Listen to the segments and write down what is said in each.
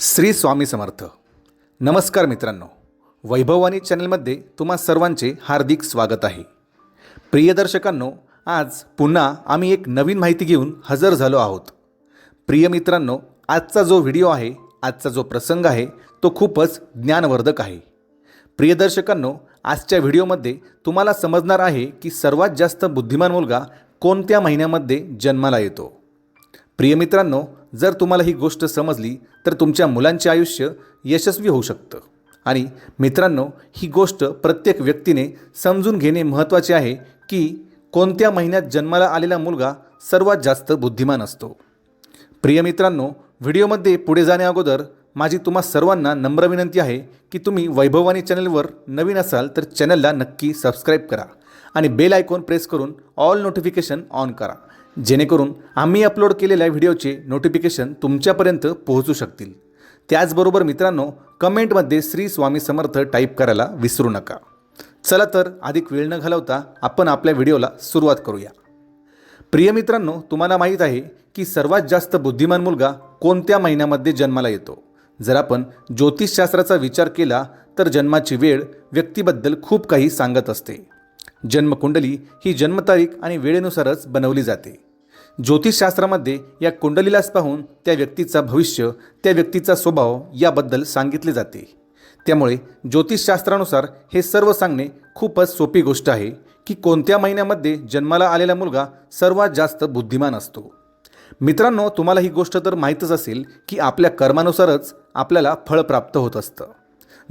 श्री स्वामी समर्थ. नमस्कार मित्रांनो. वैभववाणी चॅनलमध्ये तुम्हा सर्वांचे हार्दिक स्वागत आहे. प्रिय दर्शकांनो आज पुन्हा आम्ही एक नवीन माहिती घेऊन हजर झालो आहोत. प्रिय मित्रांनो आजचा जो व्हिडिओ आहे आजचा जो प्रसंग आहे तो खूपच ज्ञानवर्धक आहे. प्रिय दर्शकांनो आजच्या व्हिडिओमध्ये तुम्हाला समजणार आहे की सर्वात जास्त बुद्धिमान मुलगा कोणत्या महिन्यामध्ये जन्माला येतो. प्रिय मित्रांनो जर तुम्हाला ही गोष्ट समजली तर तुमच्या मुलांचे आयुष्य यशस्वी होऊ शकतं. आणि मित्रांनो ही गोष्ट प्रत्येक व्यक्तीने समजून घेणे महत्त्वाचे आहे की कोणत्या महिन्यात जन्माला आलेला मुलगा सर्वात जास्त बुद्धिमान असतो. प्रिय मित्रांनो व्हिडिओमध्ये पुढे जाण्याअगोदर माझी तुम्हा सर्वांना नम्र विनंती आहे की तुम्ही वैभवानी चॅनलवर नवीन असाल तर चॅनलला नक्की सबस्क्राईब करा आणि बेल आयकॉन प्रेस करून ऑल नोटिफिकेशन ऑन करा. जेणेकरून आम्ही अपलोड केलेल्या व्हिडिओचे नोटिफिकेशन तुमच्यापर्यंत पोहोचू शकतील. त्याचबरोबर मित्रांनो कमेंटमध्ये श्री स्वामी समर्थ टाईप करायला विसरू नका. चला तर अधिक वेळ न घालवता आपण आपल्या व्हिडिओला सुरुवात करूया. प्रिय मित्रांनो तुम्हाला माहीत आहे की सर्वात जास्त बुद्धिमान मुलगा कोणत्या महिन्यामध्ये जन्माला येतो? जर आपण ज्योतिषशास्त्राचा विचार केला तर जन्माची वेळ व्यक्तीबद्दल खूप काही सांगत असते. जन्मकुंडली ही जन्मतारीख आणि वेळेनुसारच बनवली जाते. ज्योतिषशास्त्रामध्ये या कुंडलीलाच पाहून त्या व्यक्तीचा भविष्य त्या व्यक्तीचा स्वभाव याबद्दल सांगितले जाते. त्यामुळे ज्योतिषशास्त्रानुसार हे सर्व सांगणे खूपच सोपी गोष्ट आहे की कोणत्या महिन्यामध्ये जन्माला आलेला मुलगा सर्वात जास्त बुद्धिमान असतो. मित्रांनो तुम्हाला ही गोष्ट तर माहीतच असेल की आपल्या कर्मानुसारच आपल्याला फळ प्राप्त होत असतं.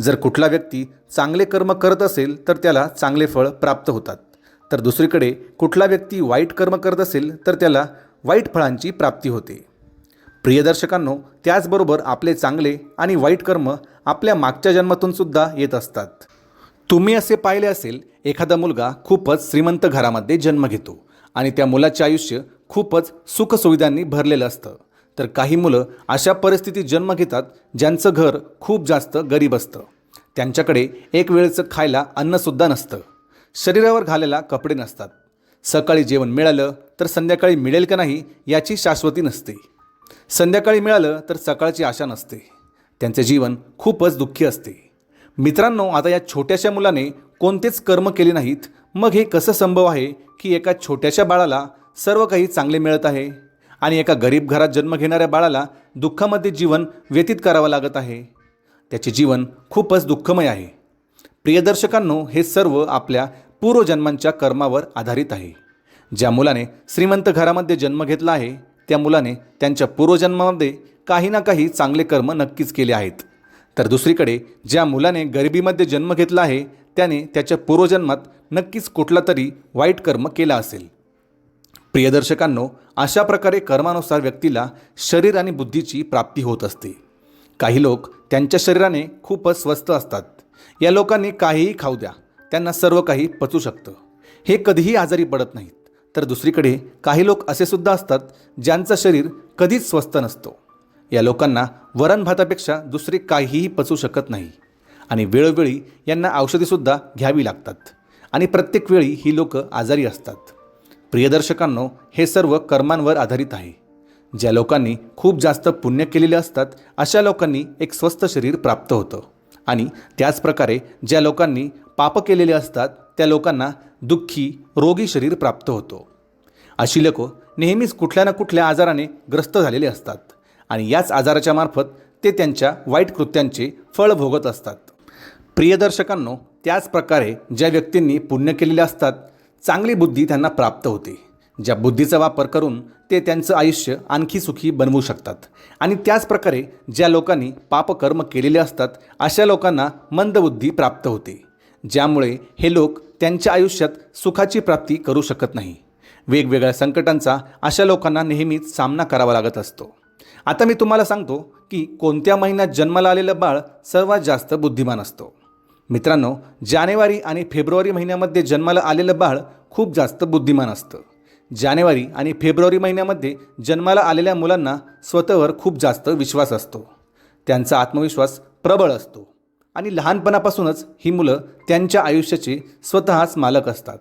जर कुठला व्यक्ती चांगले कर्म करत असेल तर त्याला चांगले फळ प्राप्त होतात. तर दुसरीकडे कुठला व्यक्ती वाईट कर्म करत असेल तर त्याला वाईट फळांची प्राप्ती होते. प्रियदर्शकांनो त्याचबरोबर आपले चांगले आणि वाईट कर्म आपल्या मागच्या जन्मातूनसुद्धा येत असतात. तुम्ही असे पाहिले असेल एखादा मुलगा खूपच श्रीमंत घरामध्ये जन्म घेतो आणि त्या मुलाचे आयुष्य खूपच सुखसुविधांनी भरलेलं असतं. तर काही मुलं अशा परिस्थितीत जन्म घेतात ज्यांचं घर खूप जास्त गरीब असतं. त्यांच्याकडे एक वेळचं खायला अन्नसुद्धा नसतं. शरीरावर घालायला कपडे नसतात. सकाळी जेवण मिळालं तर संध्याकाळी मिळेल का नाही याची शाश्वती नसते. संध्याकाळी मिळालं तर सकाळची आशा नसते. त्यांचे जीवन खूपच दुःखी असते. मित्रांनो आता या छोट्याशा मुलाने कोणतेच कर्म केले नाहीत. मग हे कसं संभव आहे की एका छोट्याशा बाळाला सर्व काही चांगले मिळत आहे आणि एका गरीब घरात जन्म घेणाऱ्या बाळाला दुःखामध्ये जीवन व्यतीत करावं लागत आहे? त्याचे जीवन खूपच दुःखमय आहे. प्रियदर्शकांनो हे सर्व आपल्या पूर्वजन्मांच्या कर्मावर आधारित आहे. ज्या मुलाने श्रीमंत घरामध्ये जन्म घेतला आहे त्या मुलाने त्यांच्या पूर्वजन्मामध्ये काही ना काही चांगले कर्म नक्कीच केले आहेत. तर दुसरीकडे ज्या मुलाने गरिबीमध्ये जन्म घेतला आहे त्याने त्याच्या पूर्वजन्मात नक्कीच कुठला तरी वाईट कर्म केला असेल. प्रियदर्शकांनो अशा प्रकारे कर्मानुसार व्यक्तीला शरीर आणि बुद्धीची प्राप्ती होत असते. काही लोक त्यांच्या शरीराने खूपच स्वस्त असतात. या लोकांनी काहीही खाऊ द्या. त्यांना सर्व काही पचू शकतं. हे कधीही आजारी पडत नाहीत. तर दुसरीकडे काही लोक असे सुद्धा असतात ज्यांचं शरीर कधीच स्वस्त नसतो. या लोकांना वरण भातापेक्षा दुसरे काहीही पचू शकत नाही. आणि वेळोवेळी यांना औषधीसुद्धा घ्यावी लागतात. आणि प्रत्येक वेळी ही लोक आजारी असतात. प्रियदर्शकांनो हे सर्व कर्मांवर आधारित आहे. ज्या लोकांनी खूप जास्त पुण्य केलेले असतात अशा लोकांनी एक स्वस्त शरीर प्राप्त होतं. आणि त्याचप्रकारे ज्या लोकांनी पाप केलेले असतात त्या लोकांना दुःखी रोगी शरीर प्राप्त होतो. अशी लोक नेहमीच कुठल्या ना कुठल्या आजाराने ग्रस्त झालेले असतात आणि याच आजाराच्या मार्फत ते त्यांच्या वाईट कृत्यांचे फळ भोगत असतात. प्रियदर्शकांनो त्याच प्रकारे ज्या व्यक्तींनी पुण्य केलेले असतात चांगली बुद्धी त्यांना प्राप्त होते. ज्या बुद्धीचा वापर करून ते त्यांचं आयुष्य आणखी सुखी बनवू शकतात. आणि त्याचप्रकारे ज्या लोकांनी पापकर्म केलेले असतात अशा लोकांना मंदबुद्धी प्राप्त होते. ज्यामुळे हे लोक त्यांच्या आयुष्यात सुखाची प्राप्ती करू शकत नाही. वेगवेगळ्या संकटांचा अशा लोकांना नेहमीच सामना करावा लागत असतो. आता मी तुम्हाला सांगतो की कोणत्या महिन्यात जन्माला आलेलं बाळ सर्वात जास्त बुद्धिमान असतो. मित्रांनो जानेवारी आणि फेब्रुवारी महिन्यामध्ये जन्माला आलेलं बाळ खूप जास्त बुद्धिमान असतं. जानेवारी आणि फेब्रुवारी महिन्यामध्ये जन्माला आलेल्या मुलांना स्वतःवर खूप जास्त विश्वास असतो. त्यांचा आत्मविश्वास प्रबळ असतो. आणि लहानपणापासूनच ही मुलं त्यांच्या आयुष्याचे स्वतःच मालक असतात.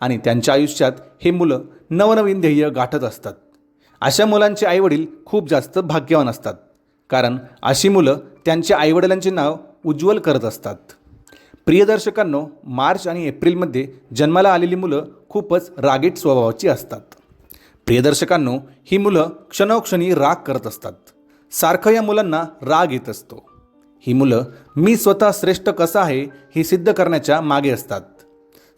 आणि त्यांच्या आयुष्यात हे मुलं नवनवीन ध्येय गाठत असतात. अशा मुलांचे आईवडील खूप जास्त भाग्यवान असतात. कारण अशी मुलं त्यांच्या आईवडिलांचे नाव उज्ज्वल करत असतात. प्रियदर्शकांनो मार्च आणि एप्रिलमध्ये जन्माला आलेली मुलं खूपच रागीट स्वभावाची असतात. प्रियदर्शकांनो ही मुलं क्षणोक्षणी राग करत असतात. सारखं या मुलांना राग येत असतो. ही मुलं मी स्वतः श्रेष्ठ कसा आहे? हे सिद्ध करण्याच्या मागे असतात.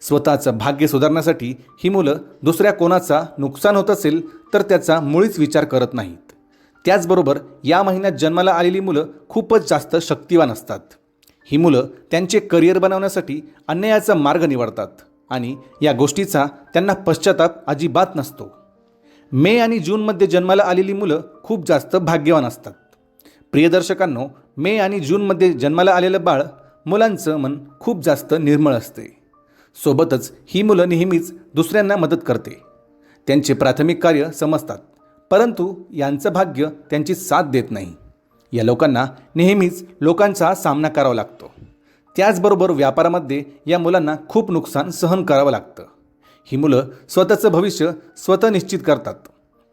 स्वतःचं भाग्य सुधारण्यासाठी ही मुलं दुसऱ्या कोणाचा नुकसान होत असेल तर त्याचा मुळीच विचार करत नाहीत. त्याचबरोबर या महिन्यात जन्माला आलेली मुलं खूपच जास्त शक्तिवान असतात. ही मुलं त्यांचे करिअर बनवण्यासाठी अन्यायाचा मार्ग निवडतात. आणि या गोष्टीचा त्यांना पश्चाताप अजिबात नसतो. मे आणि जूनमध्ये जन्माला आलेली मुलं खूप जास्त भाग्यवान असतात. प्रियदर्शकांनो मे आणि जूनमध्ये जन्माला आलेलं बाळ मुलांचं मन खूप जास्त निर्मळ असते. सोबतच ही मुलं नेहमीच दुसऱ्यांना मदत करते. त्यांचे प्राथमिक कार्य समजतात परंतु यांचं भाग्य त्यांची साथ देत नाही. या लोकांना नेहमीच लोकांचा सामना करावा लागतो. त्याचबरोबर व्यापारामध्ये या मुलांना खूप नुकसान सहन करावं लागतं. ही मुलं स्वतःचं भविष्य स्वतः निश्चित करतात.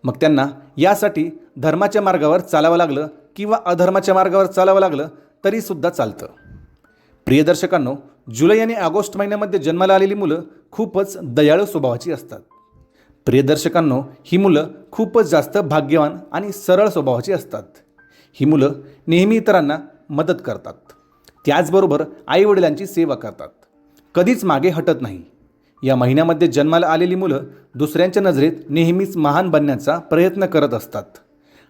मग त्यांना यासाठी धर्माच्या मार्गावर चालावं लागलं किंवा अधर्माच्या मार्गावर चालावं लागलं तरीसुद्धा चालतं. प्रियदर्शकांनो जुलै आणि ऑगस्ट महिन्यामध्ये जन्माला आलेली मुलं खूपच दयाळू स्वभावाची असतात. प्रियदर्शकांनो ही मुलं खूपच जास्त भाग्यवान आणि सरळ स्वभावाची असतात. ही मुलं नेहमी इतरांना मदत करतात. त्याचबरोबर आईवडिलांची सेवा करतात. कधीच मागे हटत नाही. या महिन्यामध्ये जन्माला आलेली मुलं दुसऱ्यांच्या नजरेत नेहमीच महान बनण्याचा प्रयत्न करत असतात.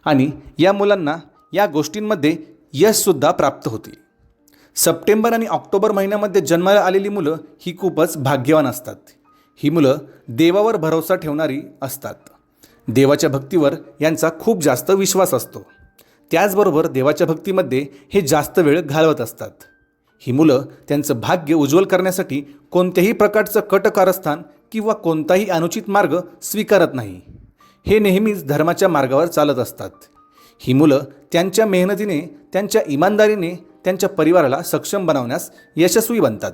आणि या मुलांना या गोष्टींमध्ये यशसुद्धा प्राप्त होते. सप्टेंबर आणि ऑक्टोबर महिन्यामध्ये जन्माला आलेली मुलं ही खूपच भाग्यवान असतात. ही मुलं देवावर भरोसा ठेवणारी असतात. देवाच्या भक्तीवर यांचा खूप जास्त विश्वास असतो. त्याचबरोबर देवाच्या भक्तीमध्ये हे जास्त वेळ घालवत असतात. ही मुलं त्यांचं भाग्य उज्ज्वल करण्यासाठी कोणत्याही प्रकारचं कटकारस्थान किंवा कोणताही अनुचित मार्ग स्वीकारत नाही. हे नेहमीच धर्माच्या मार्गावर चालत असतात. ही मुलं त्यांच्या मेहनतीने त्यांच्या इमानदारीने त्यांच्या परिवाराला सक्षम बनवण्यास यशस्वी बनतात.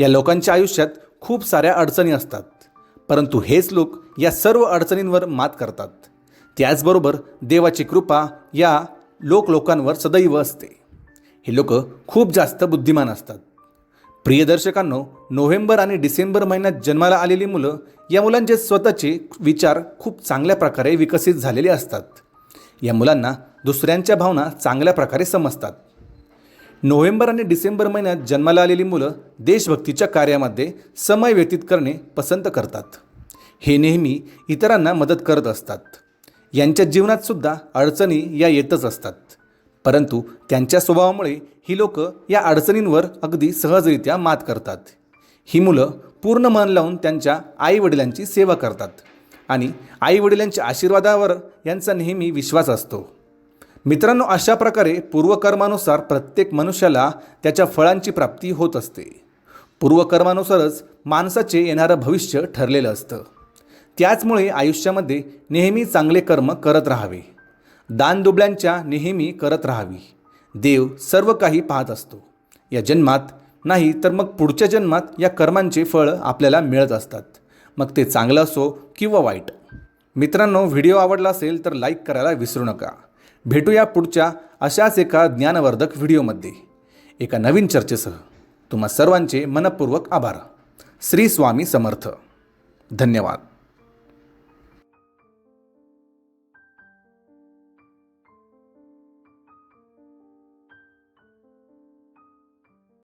या लोकांच्या आयुष्यात खूप साऱ्या अडचणी असतात. परंतु हेच लोक या सर्व अडचणींवर मात करतात. त्याचबरोबर देवाची कृपा या लोक लोकांवर सदैव असते. हे लोक खूप जास्त बुद्धिमान असतात. प्रियदर्शकांनो नोव्हेंबर आणि डिसेंबर महिन्यात जन्माला आलेली मुलं या मुलांचे स्वतःचे विचार खूप चांगल्या प्रकारे विकसित झालेले असतात. या मुलांना दुसऱ्यांच्या भावना चांगल्या प्रकारे समजतात. नोव्हेंबर आणि डिसेंबर महिन्यात जन्माला आलेली मुलं देशभक्तीच्या कार्यामध्ये समय व्यतीत करणे पसंत करतात. हे नेहमी इतरांना मदत करत असतात. यांच्या जीवनात सुद्धा अडचणी या येतच असतात. परंतु त्यांच्या स्वभावामुळे ही लोक या अडचणींवर अगदी सहजरित्या मात करतात. ही मुलं पूर्ण मन लावून त्यांच्या आईवडिलांची सेवा करतात आणि आईवडिलांच्या आशीर्वादावर यांचा नेहमी विश्वास असतो. मित्रांनो अशा प्रकारे पूर्वकर्मानुसार प्रत्येक मनुष्याला त्याच्या फळांची प्राप्ती होत असते. पूर्वकर्मानुसारच माणसाचे येणारं भविष्य ठरलेलं असतं. त्याचमुळे आयुष्यामध्ये नेहमी चांगले कर्म करत राहावे. दानदुबळ्यांच्या नेहमी करत राहावी. देव सर्व काही पाहत असतो. या जन्मात नाही तर मग पुढच्या जन्मात या कर्मांचे फळ आपल्याला मिळत असतात. मग ते चांगलं असो किंवा वाईट. मित्रांनो व्हिडिओ आवडला असेल तर लाईक करायला विसरू नका. भेटूया पुढच्या अशाच एका ज्ञानवर्धक व्हिडिओमध्ये. एका नवीन चर्चेसह तुम्हा सर्वांचे मनपूर्वक आभार. श्री स्वामी समर्थ. धन्यवाद.